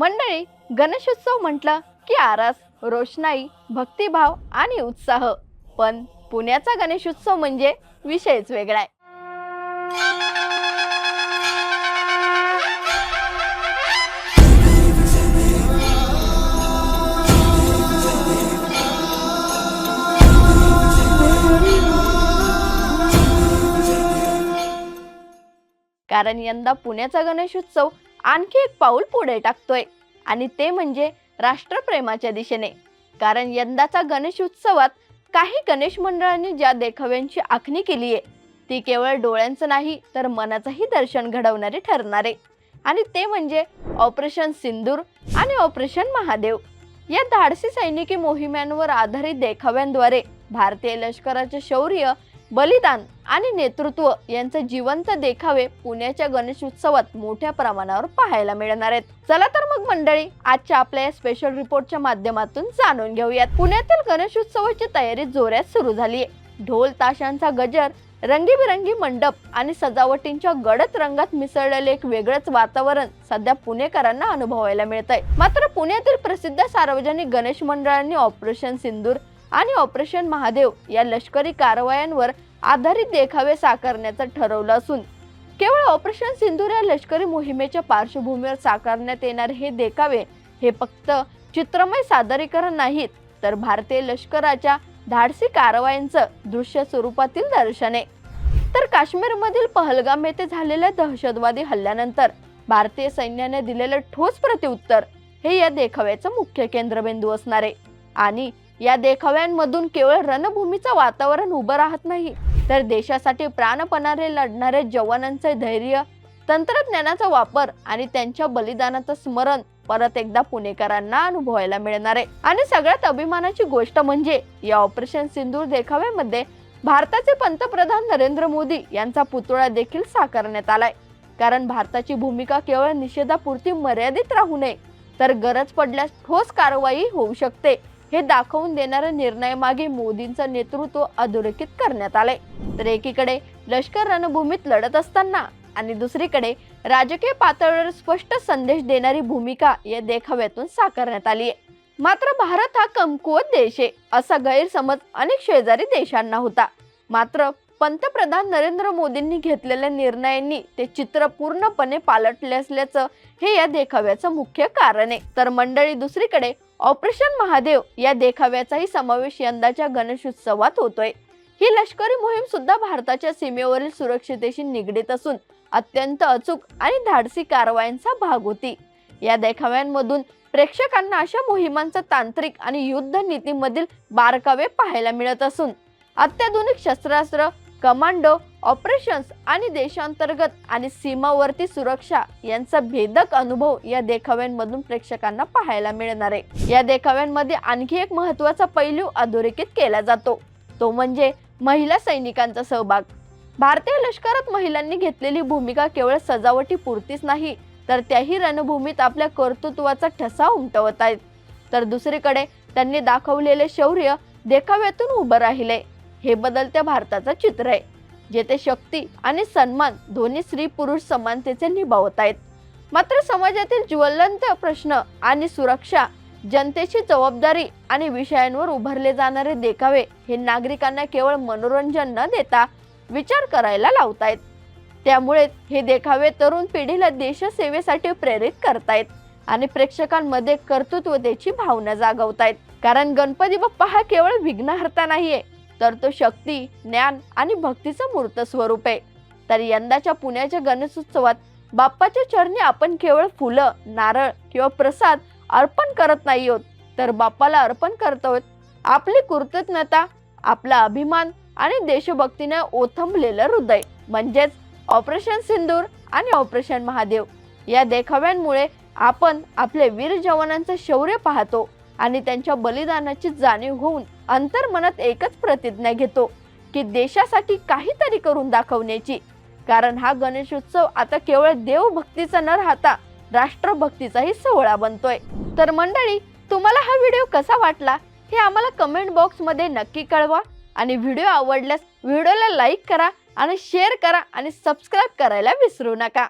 मंडळी गणेशोत्सव म्हटलं की आरास रोषणाई भक्तिभाव आणि उत्साह. पण पुण्याचा गणेशोत्सव म्हणजे विषयच वेगळा आहे कारण यंदा पुण्याचा गणेशोत्सव आणखी एक पाऊल पुढे टाकतोय. आणि ते म्हणजे राष्ट्रप्रेमाच्या दिशेने. कारण यंदाचा गणेश उत्सवात काही गणेश मंडळांनी ज्या देखाव्यांची आखणी केली आहे ती केवळ डोळ्यांचं नाही तर मनाचंही दर्शन घडवणारी ठरणार. आहे आणि ते म्हणजे ऑपरेशन सिंदूर आणि ऑपरेशन महादेव. या धाडसी सैनिकी मोहिमांवर आधारित देखाव्यांद्वारे भारतीय लष्कराचे शौर्य बलिदान आणि नेतृत्व यांचे जिवंत देखावे पुण्याच्या गणेश उत्सवात मोठ्या प्रमाणावर पाहायला मिळणार आहेत. चला तर मग मंडळी आजच्या आपल्या या स्पेशल रिपोर्टच्या माध्यमातून जाणून घेऊयात. पुण्यातील गणेश उत्सवाची तयारी जोरात सुरू झाली आहे ढोल ताशांचा गजर रंगीबिरंगी मंडप आणि सजावटींच्या गडद रंगात मिसळलेले एक वेगळंच वातावरण सध्या पुणेकरांना अनुभवायला मिळतंय. मात्र पुण्यातील प्रसिद्ध सार्वजनिक गणेश मंडळांनी ऑपरेशन सिंदूर आणि ऑपरेशन महादेव या लष्करी कारवायांवर आधारित देखावे साकारण्याचं ठरवलं असून केवळ ऑपरेशन सिंधूर या लष्करी मोहिमेच्या पार्श्वभूमीवर साकारण्यात येणारे हे देखावे हे फक्त चित्रमय सादरीकरण नाहीत तर भारतीय लष्कराच्या धाडसी कारवायांचं दृश्य स्वरूपातील दर्शन आहे. तर काश्मीरमधील पहलगाम येथे झालेल्या दहशतवादी हल्ल्यानंतर भारतीय सैन्याने दिलेलं ठोस प्रत्युत्तर हे या देखाव्याचं मुख्य केंद्रबिंदू असणार आहे. आणि या देखाव्यांमधून केवळ रणभूमीचं वातावरण उभं राहत नाही तर देशासाठी प्राणपणाने लढणाऱ्या जवानांचे धैर्य तंत्रज्ञानाचा वापर आणि त्यांच्या बलिदानाचं स्मरण परत एकदा पुणेकरांना अनुभवायला मिळणार आहे. आणि सगळ्यात अभिमानाची गोष्ट म्हणजे या ऑपरेशन सिंदूर देखाव्यामध्ये भारताचे पंतप्रधान नरेंद्र मोदी यांचा पुतळा देखील साकारण्यात आलाय. कारण भारताची भूमिका केवळ निषेधापुरती मर्यादित राहू नये तर गरज पडल्यास ठोस कारवाई होऊ शकते. हे दाखवून देणाऱ्या निर्णयामागे मोदींचं नेतृत्व अधोरेखित करण्यात आले तर एकीकडे लष्कर रणभूमीत लढत असताना आणि दुसरीकडे राजकीय पातळीवर स्पष्ट संदेश देणारी भूमिका या देखाव्यातून साकारण्यात आली आहे. मात्र भारत हा कमकुवत देश आहे असा गैरसमज अनेक शेजारी देशांना होता. मात्र पंतप्रधान नरेंद्र मोदींनी घेतलेल्या निर्णयांनी ते चित्र पूर्णपणे पालटले असल्याचं हे या देखाव्याचं मुख्य कारण आहे. तर मंडळी दुसरीकडे ऑपरेशन महादेव या देखाव्याचाही समावेश यंदाच्या गणेशोत्सवात होतोय. ही लष्करी मोहीम सुद्धा भारताच्या सीमेवरील सुरक्षितेशी निगडीत असून अत्यंत अचूक आणि धाडसी कारवायांचा भाग होती. या देखाव्यांमधून प्रेक्षकांना अशा मोहिमांचा तांत्रिक आणि युद्ध नीतीमधील बारकावे पाहायला मिळत असून अत्याधुनिक शस्त्रास्त्र कमांडो ऑपरेशन्स आणि देशांतर्गत आणि सीमावर्ती सुरक्षा यांचा भेदक अनुभव या देखाव्यांमधून प्रेक्षकांना पाहायला मिळणार आहे. या देखाव्यांमध्ये आणखी एक महत्त्वाचा पैलू अधोरेखित केला जातो. तो म्हणजे महिला सैनिकांचा सहभाग. भारतीय लष्करात महिलांनी घेतलेली भूमिका केवळ सजावटी पुरतीच नाही तर त्याही रणभूमीत आपल्या कर्तृत्वाचा ठसा उमटवत आहेत. तर दुसरीकडे त्यांनी दाखवलेले शौर्य देखाव्यातून उभं राहिले. हे बदलत्या भारताचं चित्र आहे जेथे शक्ती आणि सन्मान दोन्ही स्त्री पुरुष समानतेचे निभावत आहेत. मात्र समाजातील ज्वलंत प्रश्न आणि सुरक्षा जनतेची जबाबदारी आणि विषयांवर उभारले जाणारे देखावे हे नागरिकांना केवळ मनोरंजन न देता विचार करायला लावतायत. त्यामुळे हे देखावे तरुण पिढीला देशसेवेसाठी प्रेरित करतायत आणि प्रेक्षकांमध्ये कर्तृत्वतेची भावना जागवतायत. कारण गणपती बाप्पा हा केवळ विघ्नहर्ता नाहीये तर तो शक्ती ज्ञान आणि भक्तीचं मूर्त स्वरूप आहे. तर यंदाच्या पुण्याच्या गणेशोत्सवात बाप्पाच्या चरणी आपण केवळ फुलं नारळ किंवा प्रसाद अर्पण करत नाही आहोत. तर बाप्पाला अर्पण करतो आपली कृतज्ञता आपला अभिमान आणि देशभक्तीने ओथंबलेलं हृदय. म्हणजेच ऑपरेशन सिंदूर आणि ऑपरेशन महादेव. या देखाव्यांमुळे आपण आपले वीर जवानांचं शौर्य पाहतो आणि त्यांच्या बलिदानाची जाणीव होऊन अंतर्मनात एकच प्रतिज्ञा घेतो की देशासाठी काहीतरी करून दाखवण्याची. कारण हा गणेशोत्सव आता केवळ देवभक्तीचा न राहता राष्ट्रभक्तीचाही सोहळा बनतोय. तर मंडळी तुम्हाला हा व्हिडिओ कसा वाटला हे आम्हाला कमेंट बॉक्समध्ये नक्की कळवा आणि व्हिडिओ आवडल्यास व्हिडिओला लाईक करा आणि शेअर करा आणि सबस्क्राईब करायला विसरू नका.